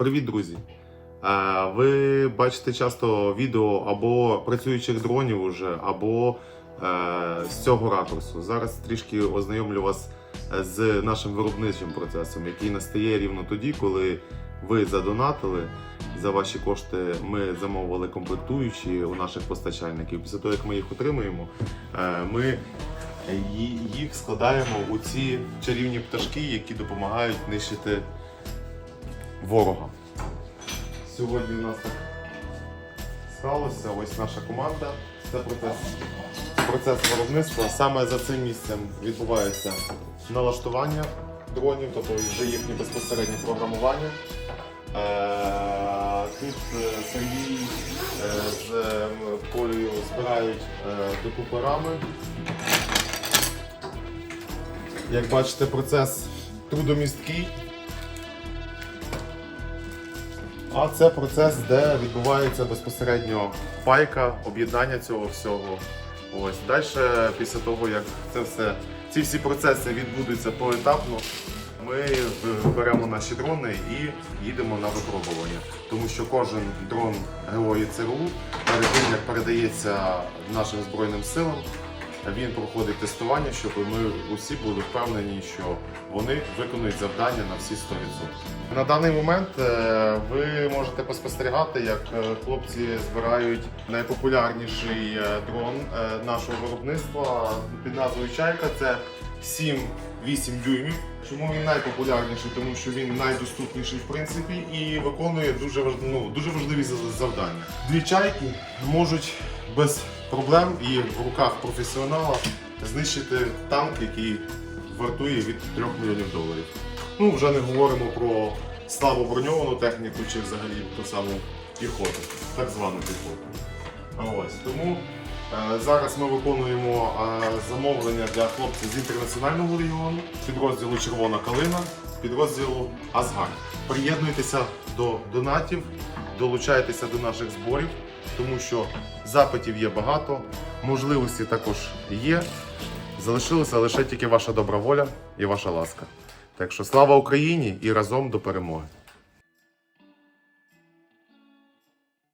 Привіт, друзі! Е, Ви бачите часто відео або працюючих дронів уже, або е, з цього ракурсу. Зараз трішки ознайомлю вас з нашим виробничим процесом, який настає рівно тоді, коли ви задонатили за ваші кошти. Ми замовили комплектуючі у наших постачальників. Після того, як ми їх отримуємо, е, ми їх складаємо у ці чарівні пташки, які допомагають нищити ворога. Сьогодні у нас так сталося. Ось наша команда. Це процес, процес виробництва. Саме за цим місцем відбувається налаштування дронів, тобто вже їхнє безпосереднє програмування. Е, Тут е, Сергій е, з е, збирають докупи рами. Як бачите, процес трудомісткий. А це процес, де відбувається безпосередньо пайка, об'єднання цього всього. Ось далі, після того, як це все, ці всі процеси відбудуться поетапно, ми беремо наші дрони і їдемо на випробування. Тому що кожен дрон герої ЦРУ перед тим, як передається нашим Збройним силам, він проходить тестування, щоб ми усі були впевнені, що вони виконують завдання на всі 100%. На даний момент е, ви можете поспостерігати, як е, хлопці збирають найпопулярніший е, дрон нашого виробництва під назвою Чайка. Це 7-8 дюймів. Чому він найпопулярніший? Тому що він найдоступніший в принципі і виконує дуже ну, дуже важливі завдання. Дві чайки можуть без проблем і в руках професіонала знищити танк, який вартує від 3 мільйонів доларів. Ну, вже не говоримо про слабо броньовану техніку чи взагалі ту саму піхоту, так звану піхоту. Ось тому е, зараз ми виконуємо е, замовлення для хлопців з інтернаціонального регіону, підрозділу Червона калина, підрозділу Азгар. Приєднуйтеся до донатів, долучайтеся до наших зборів, тому що запитів є багато, можливості також є. Залишилася лише тільки ваша добра воля і ваша ласка. Так що слава Україні і разом до перемоги!